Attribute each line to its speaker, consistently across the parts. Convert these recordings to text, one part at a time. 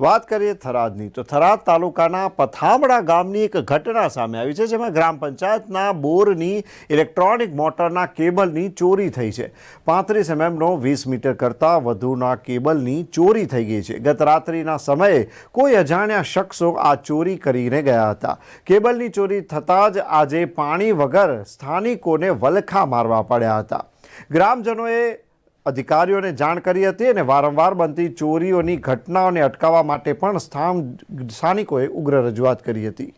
Speaker 1: વાત કરીએ થરાદની, તો થરાદ તાલુકાના પથામડા ગામની એક ઘટના સામે આવી છે, જેમાં ગ્રામ પંચાયતના બોરની ઇલેક્ટ્રોનિક મોટરના કેબલની ચોરી થઈ છે. પાંત્રીસ એમએમનો વીસ મીટર કરતાં વધુના કેબલની ચોરી થઈ ગઈ છે. ગત રાત્રિના સમયે કોઈ અજાણ્યા શખ્સો આ ચોરી કરીને ગયા હતા. કેબલની ચોરી થતાં જ આજે પાણી વગર સ્થાનિકોને વલખા મારવા પડ્યા હતા. ગ્રામજનોએ અધિકારીઓને જાણ કરી હતી અને વારંવાર બનતી ચોરીઓની ઘટનાઓને અટકાવવા માટે પણ સ્થાન સ્થાનિકોએ ઉગ્ર રજૂઆત કરી હતી.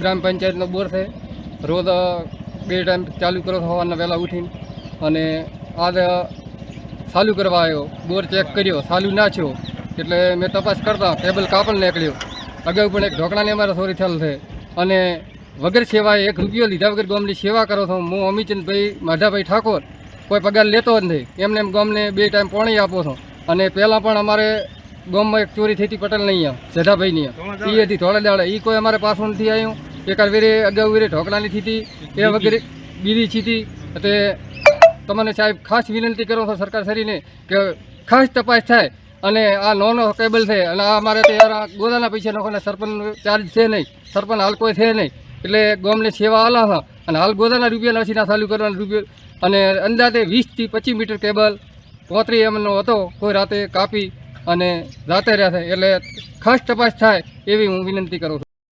Speaker 2: ગ્રામ પંચાયતનો બોર છે. રોજ બે ટાઈમ ચાલુ કરો સવારના વહેલા ઉઠીને. અને આજ સાલુ કરવા આવ્યો. બોર ચેક કર્યો. ચાલુ નાખ્યો એટલે મેં તપાસ કરતા ટેબલ કાપડ નીકળ્યો. અગાઉ પણ એક ઢોકળાની અમારે ચોરી થયેલ છે. અને વગર સેવાએ એક રૂપિયો લીધા વગર ગામની સેવા કરો છો. હું અમીચંદભાઈ માધાભાઈ ઠાકોર કોઈ પગાર લેતો જ નહીં. એમને એમ ગામને બે ટાઈમ પાણી આપો છો. અને પહેલાં પણ અમારે ગામમાં એક ચોરી થઈ હતી પટેલ નહીં જેઠાભાઈની એ હતી થોડા દાડે. એ કોઈ અમારે પાછું નથી આવ્યું એકાદ વેરે અગાઉ વેરે ઢોકળાની થી હતી એ વગેરે બીજી છીતી. તે તમને સાહેબ ખાસ વિનંતી કરો છો સરકાર શ્રીને કે ખાસ તપાસ થાય અને આ નાનો કેબલ છે અને આ અમારે ત્યારે આ ગોદાના પૈસા નાખવાના સરપંચ ચાર્જ છે નહીં. સરપંચ હાલ કોઈ છે નહીં. એટલે ગામને સેવા આલા છે અને હાલ ગોદાના રૂપિયા નથી ચાલુ કરવાના રૂપિયા. અને અંદાજે વીસથી પચીસ મીટર કેબલ પોત્રી એમનો હતો, કોઈ રાતે કાપી અને રાતે રહ્યા છે. એટલે ખાસ તપાસ થાય એવી હું વિનંતી કરું છું.